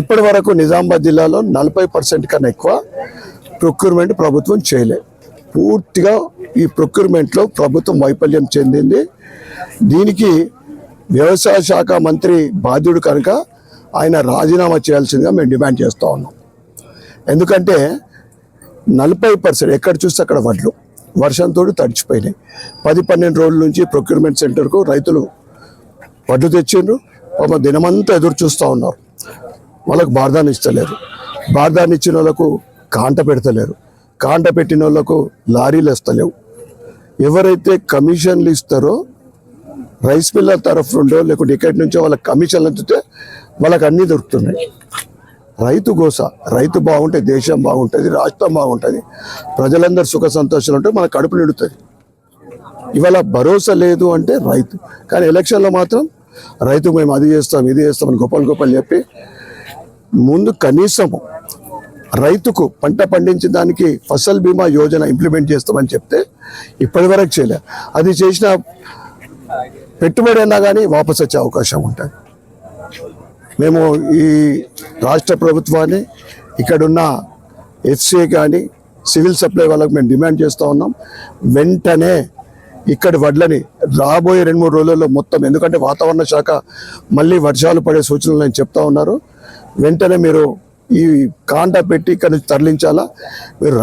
ఇప్పటి వరకు నిజామాబాద్ జిల్లాలో నలభై పర్సెంట్ కన్నా ఎక్కువ ప్రొక్యూర్మెంట్ ప్రభుత్వం చేయలే. పూర్తిగా ఈ ప్రొక్యూర్మెంట్లో ప్రభుత్వం వైఫల్యం చెందింది. దీనికి వ్యవసాయ శాఖ మంత్రి బాధ్యుడు కనుక ఆయన రాజీనామా చేయాల్సిందిగా మేము డిమాండ్ చేస్తూ ఉన్నాం. ఎందుకంటే నలభై పర్సెంట్ ఎక్కడ చూస్తే అక్కడ వడ్లు. వర్షంతో తడిచిపోయినాయి. పది పన్నెండు రోజుల నుంచి ప్రొక్యూర్మెంట్ సెంటర్కు రైతులు వడ్లు తెచ్చిండ్రు. పాపం దినమంతా ఎదురు చూస్తూ ఉన్నారు. వాళ్ళకు బార్దాన్ని ఇస్తలేరు. బార్దాన్ని ఇచ్చిన వాళ్ళకు కాంట పెడతలేరు. కాంట పెట్టిన వాళ్ళకు లారీలు వేస్తలేవు. ఎవరైతే కమిషన్లు ఇస్తారో రైస్ మిల్లర్ తరఫు నుండో లేకుంటే ఇక్కడి నుంచో వాళ్ళకి కమిషన్లు అందితే వాళ్ళకి అన్నీ దొరుకుతున్నాయి. రైతు గోస రైతు బాగుంటే దేశం బాగుంటుంది రాష్ట్రం బాగుంటుంది ప్రజలందరూ సుఖ సంతోషాలు ఉంటే మన కడుపు నిండుతుంది. ఇవాళ భరోసా లేదు అంటే రైతు. కానీ ఎలక్షన్లో మాత్రం రైతు మేము అది చేస్తాం ఇది చేస్తాం అని గొప్పలు గొప్పలు చెప్పి ముందు కనీసం రైతుకు పంట పండించిన దానికి ఫసల్ బీమా యోజన ఇంప్లిమెంట్ చేస్తామని చెప్తే ఇప్పటివరకు చేయలే. అది చేసిన పెట్టుబడి అయినా కానీ వాపసు వచ్చే అవకాశం ఉంటుంది. మేము ఈ రాష్ట్ర ప్రభుత్వాన్ని ఇక్కడున్న ఎఫ్సిఏ కానీ సివిల్ సప్లై వాళ్ళకి మేము డిమాండ్ చేస్తూ ఉన్నాం. వెంటనే ఇక్కడ వడ్లని రాబోయే రెండు మూడు రోజుల్లో మొత్తం ఎందుకంటే వాతావరణ శాఖ మళ్ళీ వర్షాలు పడే సూచనలు నేను చెప్తా ఉన్నారు. వెంటనే మీరు ఈ కాంట పెట్టి ఇక్కడ నుంచి తరలించాలా? మీరు